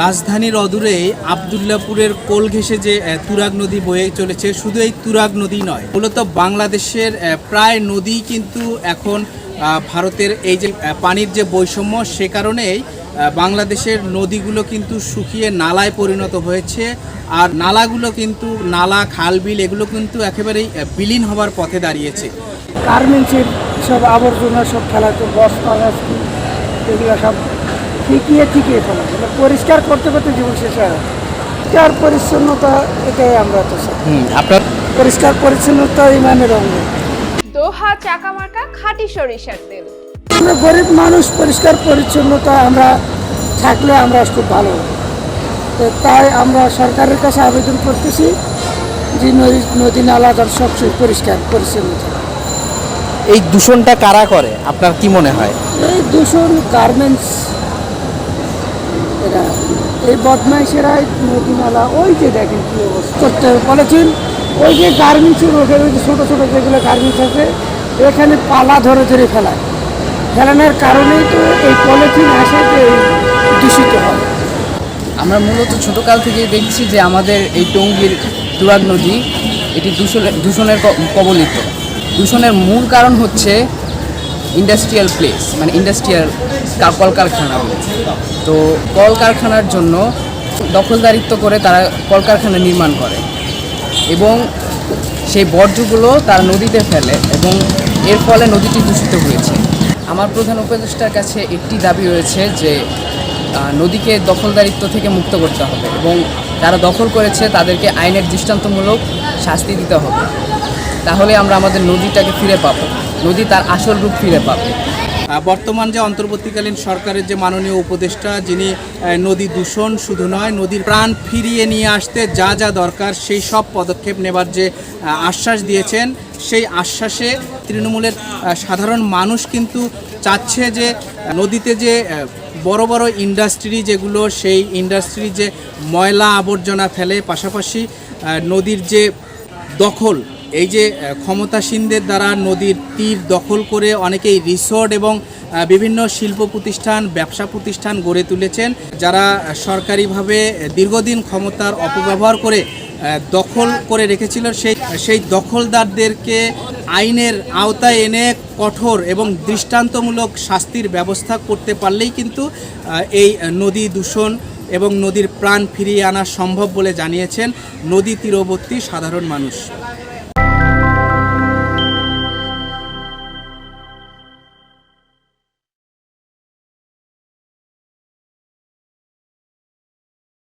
রাজধানীর অদূরেই আবদুল্লাপুরের কোল ঘেঁষে যে তুরাগ নদী বয়ে চলেছে, শুধু এই তুরাগ নদী নয়, মূলত বাংলাদেশের প্রায় নদী কিন্তু এখন ভারতের এই যে পানির যে বৈষম্য, সে কারণেই বাংলাদেশের নদীগুলো কিন্তু শুকিয়ে নালায় পরিণত হয়েছে, আর নালাগুলো কিন্তু, নালা খাল বিল এগুলো কিন্তু একেবারেই বিলীন হবার পথে দাঁড়িয়েছে। গার্মেন্টসের সব আবর্জনা সব ফেলাতো বস্তা এগুলো সব ঠিকিয়ে ঠিকিয়ে ফেলা মানে পরিষ্কার করতে করতে জীবন শেষ হয় পরিষ্কার পরিচ্ছন্নতা এটাই আমরা তো। আপনার? পরিষ্কার পরিচ্ছন্নতা ইমানের অঙ্গ দোহা চাকামার্কা খাঁটি সরিষার তেল। আমরা গরিব মানুষ পরিষ্কার পরিচ্ছন্নতা আমরা থাকলে আমরা খুব ভালো। তো তাই আমরা সরকারের কাছে আবেদন করতেছি যে নদী নদী নালা যেন সবসময় পরিষ্কার পরিচ্ছন্ন। থাকে এই দূষণটা কারা করে? আপনার কি মনে হয়? এই দূষণ গার্মেন্টস এরা। এই বদমাইশেরা এই নদীনালা ওই যে দেখেন কি অবস্থা। বলেছেন? ওই যে গার্মেন্টসের ওখানে ওই যে ছোটো ছোটো যেগুলো গার্মেন্টস আছে, এখানে পালা ধরে ধরে ফেলায়। ফেলানোর কারণেই তো এই পলিথিন আসে যে দূষিত হয়। আমরা মূলত ছোটকাল থেকেই দেখছি যে আমাদের এই টঙ্গীর তুরাগ নদী, এটি দূষণের দূষণের কবলিত। দূষণের মূল কারণ হচ্ছে ইন্ডাস্ট্রিয়াল প্লেস মানে ইন্ডাস্ট্রিয়াল কলকারখানা তো কলকারখানার জন্য দখলদারিত্ব করে তারা কলকারখানা নির্মাণ করে। এবং সেই বর্জ্যগুলো তারা নদীতে ফেলে এবং এর ফলে নদীটি দূষিত হয়েছে। আমার প্রধান উপদেষ্টার কাছে একটি দাবি রয়েছে যে নদীকে দখলদারিত্ব থেকে মুক্ত করতে হবে এবং যারা দখল করেছে তাদেরকে আইনের দৃষ্টান্তমূলক শাস্তি দিতে হবে। তাহলে আমরা আমাদের নদীটাকে ফিরে পাবো। নদী তার আসল রূপ ফিরে পাবে। বর্তমান যে অন্তর্বর্তীকালীন সরকারের যে মাননীয় উপদেষ্টা, যিনি নদী দূষণ শুধু নয়, নদীর প্রাণ ফিরিয়ে নিয়ে আসতে যা যা দরকার, সেই সব পদক্ষেপ নেবার যে আশ্বাস দিয়েছেন, সেই আশ্বাসে তৃণমূলের সাধারণ মানুষ কিন্তু চাচ্ছে যে, নদীতে যে বড় বড় ইন্ডাস্ট্রি যেগুলো, সেই ইন্ডাস্ট্রি যে ময়লা আবর্জনা ফেলে, পাশাপাশি নদীর যে দখল এই যে ক্ষমতাসীনদের দ্বারা নদীর তীর দখল করে অনেকেই রিসোর্ট এবং বিভিন্ন শিল্প প্রতিষ্ঠান, ব্যবসা প্রতিষ্ঠান গড়ে তুলেছেন। যারা সরকারিভাবে দীর্ঘদিন ক্ষমতার অপব্যবহার করে দখল করে রেখেছিল, সেই সেই দখলদারদেরকে আইনের আওতায় এনে কঠোর এবং দৃষ্টান্তমূলক শাস্তির ব্যবস্থা করতে পারলেই কিন্তু এই নদী দূষণ এবং নদীর প্রাণ ফিরিয়ে আনা সম্ভব বলে জানিয়েছেন নদী তীরবর্তী সাধারণ মানুষ।